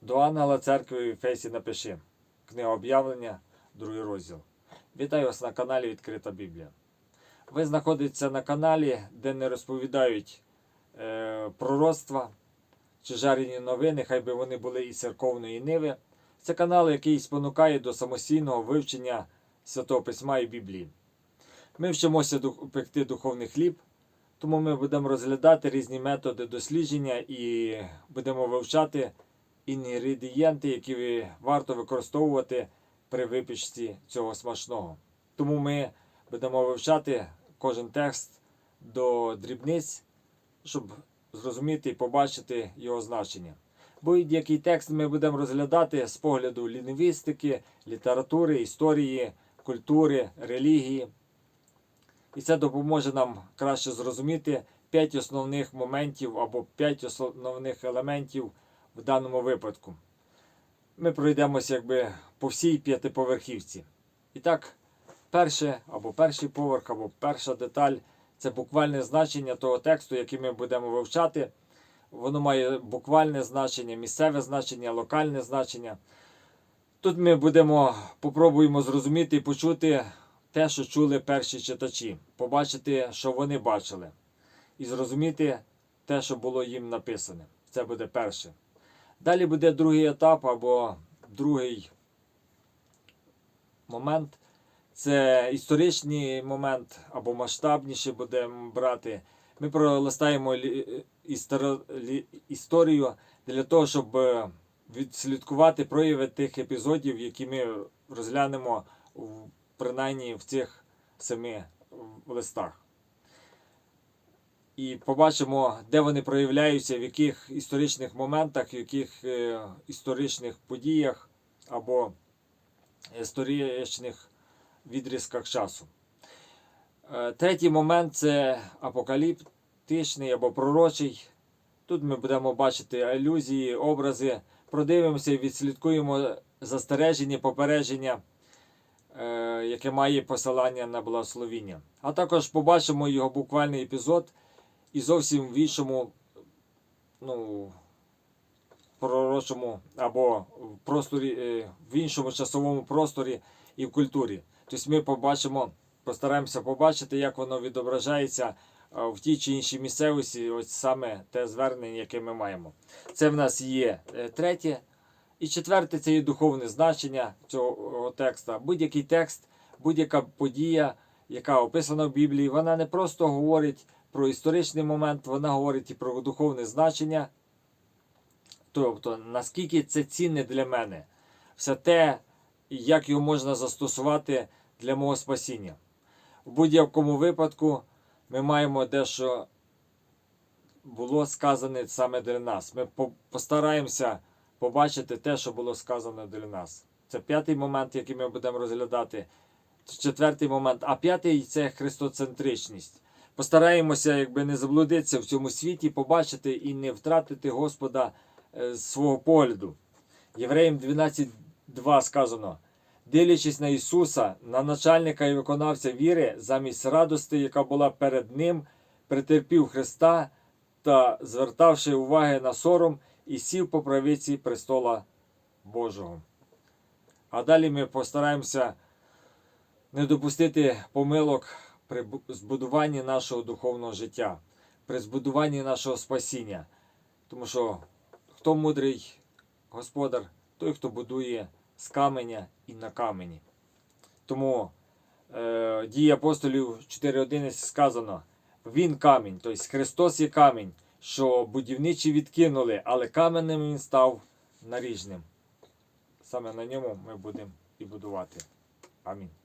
До ангела церкви в Ефесі напиши. Книга об'явлення, другий розділ. Вітаю вас на каналі Відкрита Біблія. Ви знаходитеся на каналі, де не розповідають е, пророцтва чи жарені новини, хай би вони були і церковної ниви. Це канал, який спонукає до самостійного вивчення Святого Письма і Біблії. Ми вчимося пекти духовний хліб, тому ми будемо розглядати різні методи дослідження і будемо вивчати інгредієнти, які варто використовувати при випічці цього смачного. Тому ми будемо вивчати кожен текст до дрібниць, щоб зрозуміти і побачити його значення. Будь-який текст ми будемо розглядати з погляду лінгвістики, літератури, історії, культури, релігії. І це допоможе нам краще зрозуміти п'ять основних моментів або п'ять основних елементів в даному випадку. Ми пройдемося якби по всій п'ятиповерхівці. І так, перше або перший поверх, або перша деталь це буквальне значення того тексту, який ми будемо вивчати. Воно має буквальне значення, місцеве значення, локальне значення. Тут ми будемо попробуємо зрозуміти і почути те, що чули перші читачі, побачити, що вони бачили, і зрозуміти те, що було їм написане. Це буде перше. Далі буде другий етап або другий момент. Це історичний момент або масштабніше будемо брати. Ми пролистаємо історію для того, щоб е, відслідкувати прояви тих епізодів, які ми розглянемо принаймні в цих семи листах. І побачимо, де вони проявляються, в яких історичних моментах, в яких е, історичних подіях або історичних відрізках часу. Е, Третій момент це апокаліптичний або пророчий. Тут ми будемо бачити алюзії, образи, продивимося і відслідкуємо застереження, попередження, е, яке має посилання на благословіння. А також побачимо його буквальний епізод і зовсім в іншому, ну, пророчому або в просторі, е, в іншому часовому просторі і в культурі. Тобто ми побачимо, постараємося побачити, як воно відображається е, в тій чи іншій місцевості, ось саме те звернення, яке ми маємо. Це в нас є е, третє. І четверте це є духовне значення цього текста. Будь-який текст, будь-яка подія, яка описана в Біблії, вона не просто говорить про історичний момент, вона говорить і про духовне значення. Тобто, наскільки це цінне для мене, все те, як його можна застосувати для мого спасіння. В будь-якому випадку ми маємо дещо було сказане саме для нас. Ми постараємося побачити те, що було сказано для нас. Це п'ятий момент, який ми будемо розглядати. Четвертий момент. А п'ятий це христоцентричність. Постараємося, якби не заблудитися в цьому світі, побачити і не втратити Господа е, з свого погляду. Євреїм 12.2 сказано: дивлячись на Ісуса, на начальника і виконавця віри, замість радости, яка була перед Ним, претерпів Христа та, звертавши уваги на сором, і сів по правиці престола Божого. А далі ми постараємося не допустити помилок при збудуванні нашого духовного життя, при збудуванні нашого спасіння. Тому що хто мудрий господар, той, хто будує з каменя і на камені. Тому е, дії апостолів 4.11 сказано: Він камінь, тобто Христос є камінь, що будівничі відкинули, але каменем він став наріжним. Саме на ньому ми будемо і будувати. Амінь.